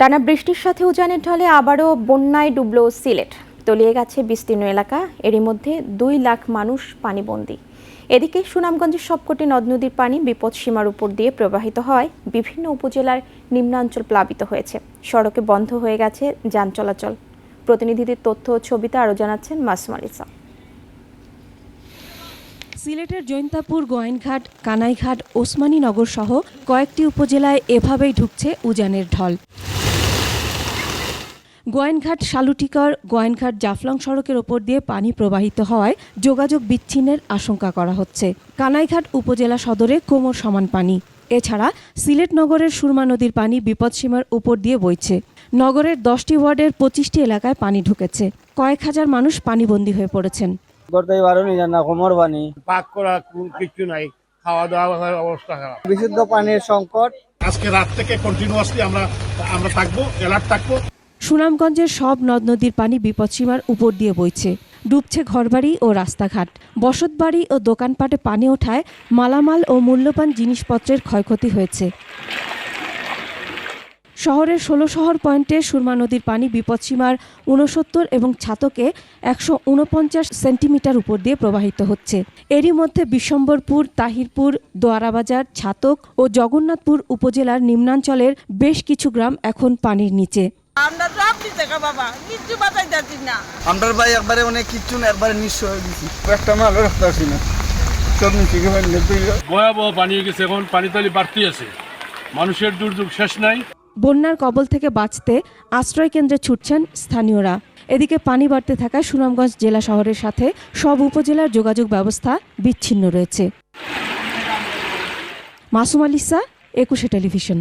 টানা বৃষ্টির সাথে উজানের ঢলে আবারও বন্যায় ডুবল সিলেট। তলিয়ে গেছে বিস্তীর্ণ এলাকা। এরই মধ্যে দুই লাখ মানুষ পানিবন্দী। এদিকে সুনামগঞ্জের সবকটি নদ নদীর পানি বিপদসীমার উপর দিয়ে প্রবাহিত হয়। বিভিন্ন উপজেলার নিম্নাঞ্চল প্লাবিত হয়েছে। সড়কে বন্ধ হয়ে গেছে যান চলাচল। প্রতিনিধিদের তথ্য ও ছবিতে আরও জানাচ্ছেন মাসুম আলিসা সিলেটের জৈন্তাপুর, গোয়াইনঘাট, কানাইঘাট ওসমানীনগর সহ কয়েকটি উপজেলায় এভাবেই ঢুকছে উজানের ঢল। গোয়াইনঘাট শালুটিকর গোয়াইনঘাট জাফলং সড়কের ওপর দিয়ে পানি প্রবাহিত হওয়ায় যোগাযোগ বিচ্ছিন্নের আশঙ্কা করা হচ্ছে। কানাইঘাট উপজেলা সদরে কোমর সমান পানি। এছাড়া সিলেট নগরের সুরমা নদীর পানি বিপদসীমার উপর দিয়ে বইছে। নগরের দশটি ওয়ার্ডের পঁচিশটি এলাকায় পানি ঢুকেছে। কয়েক হাজার মানুষ পানিবন্দী হয়ে পড়েছেন। করতে পারো নি জানা কোমর পানি। পাক করা কোন- নাই। খাওয়া দাওয়া অবস্থা খারাপ। বিশুদ্ধ পানির সংকট। আজকে রাত থেকে কন্টিনিউয়াসলি আমরা আমরা থাকব অ্যালার্ট থাকব। সুনামগঞ্জের সব নদ নদীর পানি বিপদসীমার উপর দিয়ে বইছে। ডুবছে ঘরবাড়ি ও রাস্তাঘাট। বসতবাড়ি ও দোকানপাটে পানি ওঠায় মালামাল ও মূল্যবান জিনিসপত্রের ক্ষয়ক্ষতি হয়েছে। শহরের ষোলো শহর পয়েন্টে সুরমা নদীর পানি বিপদসীমার উনসত্তর এবং ছাতকে একশো উনপঞ্চাশ সেন্টিমিটার উপর দিয়ে প্রবাহিত হচ্ছে। এরই মধ্যে বিশ্বম্বরপুর, তাহিরপুর, দোয়ারাবাজার, ছাতক ও জগন্নাথপুর উপজেলার নিম্নাঞ্চলের বেশ কিছু গ্রাম এখন পানির নিচে। আমরা সব দিতে বাবা কিচ্ছু বাঁচাই যাচ্ছি না। আমরা ভাই একবারে অনেক কিচ্ছু না একবারে নিঃস্ব হয়ে গেছি। একটা মাল রাখতে পারছি না। সব নিচে ভয়াবহ পানি হয়ে গেছে এখন পানি তালি বাড়তি আছে। মানুষের দুর্যোগ শেষ নাই। বন্যার কবল থেকে বাঁচতে আশ্রয় কেন্দ্রে ছুটছেন স্থানীয়রা। এদিকে পানি বাড়তে থাকায় সুনামগঞ্জ জেলা শহরের সাথে সব উপজেলার যোগাযোগ ব্যবস্থা বিচ্ছিন্ন রয়েছে। মাসুম আলিসা একুশে টেলিভিশন।